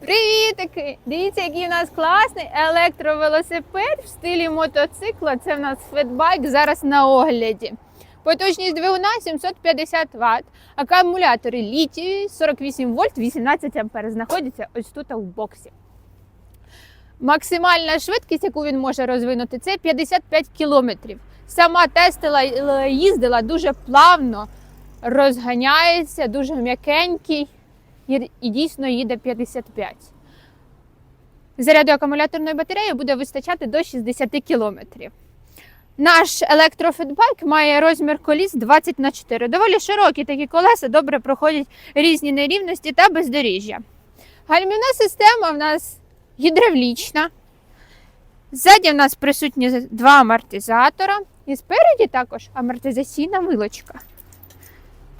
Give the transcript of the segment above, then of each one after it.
Привітики! Дивіться, який у нас класний електровелосипед в стилі мотоцикла. Це в нас фетбайк зараз на огляді. Потужність двигуна 750 Вт, акумулятори літій 48 вольт, 18 ампер знаходяться ось тут в боксі. Максимальна швидкість, яку він може розвинути, це 55 кілометрів. Сама тестила е, їздила дуже плавно, розганяється, дуже м'якенький і, дійсно їде 55. Заряду акумуляторної батареї буде вистачати до 60 кілометрів. Наш електрофетбайк має розмір коліс 20 на 4. Доволі широкі такі колеса добре проходять різні нерівності та бездоріжжя. Гальмівна система в нас гідравлічна. Ззаді в нас присутні два амортизатора, і спереді також амортизаційна вилочка.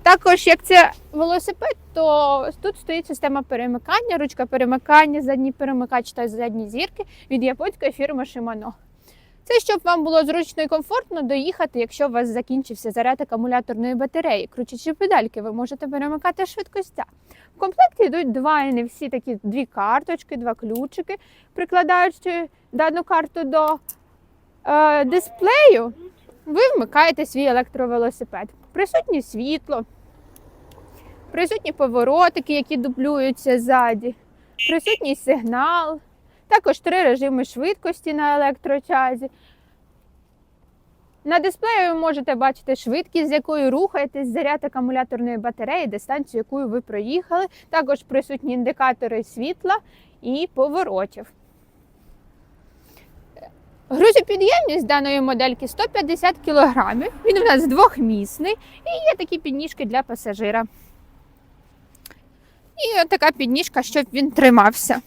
Також, як це велосипед, то тут стоїть система перемикання, ручка перемикання, задній перемикач та задні зірки від японської фірми Shimano. Це щоб вам було зручно і комфортно доїхати, якщо у вас закінчився заряд акумуляторної батареї. Крутячи педальки, ви можете перемикати швидкостя. В комплекті йдуть два NFC, такі дві карточки, два ключики. Прикладаючи дану карту до е, дисплею, ви вмикаєте свій електровелосипед. Присутнє світло, присутні поворотики, які дублюються ззаді, присутній сигнал, також три режими швидкості на електрочазі. На дисплеї ви можете бачити швидкість, з якою рухаєтесь, заряд акумуляторної батареї, дистанцію, яку ви проїхали. Також присутні індикатори світла і поворотів. Грузопідємність даної модельки 150 кг. Він у нас двохмісний і є такі підніжки для пасажира. І така підніжка, щоб він тримався.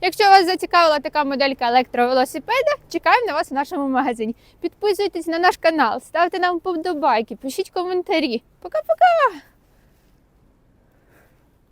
Якщо вас зацікавила така моделька електровелосипеда, чекаємо на вас в нашому магазині. Підписуйтесь на наш канал, ставте нам вподобайки, пишіть коментарі. Пока-пока!